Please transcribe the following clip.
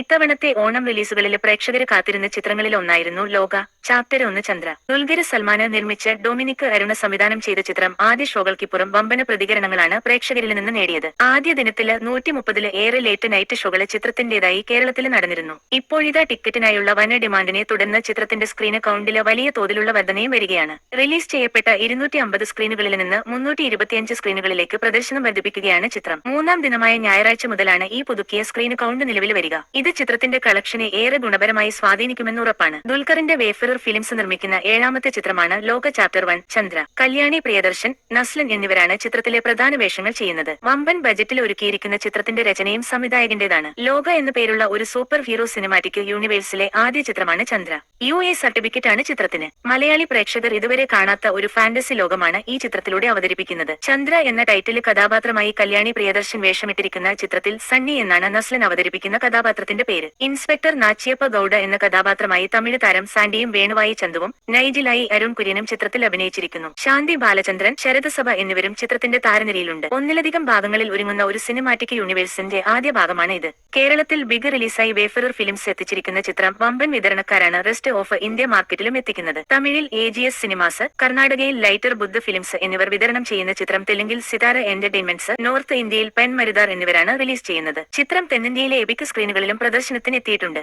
ഇത്തവണത്തെ ഓണം റിലീസുകളിലെ പ്രേക്ഷകര് കാത്തിരുന്ന ചിത്രങ്ങളിൽ ഒന്നായിരുന്നു ലോക ചാപ്റ്റർ ഒന്ന് ചന്ദ്ര. ദുൽഖർ സൽമാന് നിർമ്മിച്ച ഡൊമിനിക് അരുണ സംവിധാനം ചെയ്ത ചിത്രം ആദ്യ ഷോകൾക്കിപ്പുറം വമ്പന പ്രതികരണങ്ങളാണ് പ്രേക്ഷകരിൽ നിന്ന് നേടിയത്. ആദ്യ ദിനത്തിൽ നൂറ്റി മുപ്പതിൽ ഏറെ ലേറ്റ് നൈറ്റ് ഷോകൾ ചിത്രത്തിന്റേതായി കേരളത്തിൽ നടന്നിരുന്നു. ഇപ്പോഴിതാ ടിക്കറ്റിനായുള്ള വന ഡിമാൻഡിനെ തുടർന്ന് ചിത്രത്തിന്റെ സ്ക്രീൻ കൗണ്ടിൽ വലിയ തോതിലുള്ള വർധനയും വരികയാണ്. റിലീസ് ചെയ്യപ്പെട്ട ഇരുന്നൂറ്റി അമ്പത് സ്ക്രീനുകളിൽ നിന്ന് മുന്നൂറ്റി ഇരുപത്തിയഞ്ച് സ്ക്രീനുകളിലേക്ക് പ്രദർശനം വർദ്ധിപ്പിക്കുകയാണ് ചിത്രം. മൂന്നാം ദിനമായ ഞായറാഴ്ച മുതലാണ് ഈ പുതുക്കിയ സ്ക്രീൻ കൗണ്ട് നിലവിൽ വരിക. ഇത് ചിത്രത്തിന്റെ കളക്ഷനെ ഏറെ ഗുണപരമായി സ്വാധീനിക്കുമെന്ന് ഉറപ്പാണ്. ദുൽഖറിന്റെ വേഫറർ ഫിലിംസ് നിർമ്മിക്കുന്ന ഏഴാമത്തെ ചിത്രമാണ് ലോക ചാപ്റ്റർ വൺ ചന്ദ്ര. കല്യാണി പ്രിയദർശൻ നസ്ലൻ എന്നിവരാണ് ചിത്രത്തിലെ പ്രധാന വേഷങ്ങൾ ചെയ്യുന്നത്. വമ്പൻ ബജറ്റിൽ ഒരുക്കിയിരിക്കുന്ന ചിത്രത്തിന്റെ രചനയും സംവിധായകന്റേതാണ്. ലോക എന്നു പേരുള്ള ഒരു സൂപ്പർ ഹീറോ സിനിമാറ്റിക് യൂണിവേഴ്സിലെ ആദ്യ ചിത്രമാണ് ചന്ദ്ര. യു എ സർട്ടിഫിക്കറ്റ് ആണ് ചിത്രത്തിന്. മലയാളി പ്രേക്ഷകർ ഇതുവരെ കാണാത്ത ഒരു ഫാന്റസി ലോകമാണ് ഈ ചിത്രത്തിലൂടെ അവതരിപ്പിക്കുന്നത്. ചന്ദ്ര എന്ന ടൈറ്റിൽ കഥാപാത്രമായി കല്യാണി പ്രിയദർശൻ വേഷമിട്ടിരിക്കുന്ന ചിത്രത്തിൽ സണ്ണി എന്നാണ് നസ്ലൻ അവതരിപ്പിക്കുന്ന കഥാപാത്രത്തിന്റെ പേര്. ഇൻസ്പെക്ടർ നാച്ചിയപ്പ ഗൌഡ എന്ന കഥാപാത്രമായി തമിഴ് താരം സാൻഡിയും വേണുവായി ചന്തുവും നൈജിലായി അരുൺ കുര്യനും ചിത്രത്തിൽ അഭിനയിച്ചിരിക്കുന്നു. ശാന്തി ബാലചന്ദ്രൻ ശരദസഭ എന്നിവരും ചിത്രത്തിന്റെ താരനിരയിലുണ്ട്. ഒന്നിലധികം ഭാഗങ്ങളിൽ ഒരുങ്ങുന്ന ഒരു സിനിമാറ്റിക് യൂണിവേഴ്സിന്റെ ആദ്യ ഭാഗമാണ് ഇത്. കേരളത്തിൽ ബിഗ് റിലീസായി വേഫറർ ഫിലിംസ് എത്തിച്ചിരിക്കുന്ന ചിത്രം വമ്പൻ വിതരണക്കാരാണ് റെസ്റ്റ് ഓഫ് ഇന്ത്യ മാർക്കറ്റിലും എത്തിക്കുന്നത്. തമിഴിൽ എ ജി എസ് സിനിമാസ് കർണാടകയിൽ ലൈറ്റർ ബുദ്ധ ഫിലിംസ് എന്നിവർ വിതരണം ചെയ്യുന്ന ചിത്രം തെലുങ്കിൽ സിതാര എന്റർടൈൻമെന്റ്സ് നോർത്ത് ഇന്ത്യയിൽ പെൻ മരുദാർ എന്നിവരാണ് റിലീസ് ചെയ്യുന്നത്. ചിത്രം തെന്നിന്ത്യയിലെ എപിക് സ്ക്രീനുകളിലും പ്രദർശനത്തിന് എത്തിയിട്ടുണ്ട്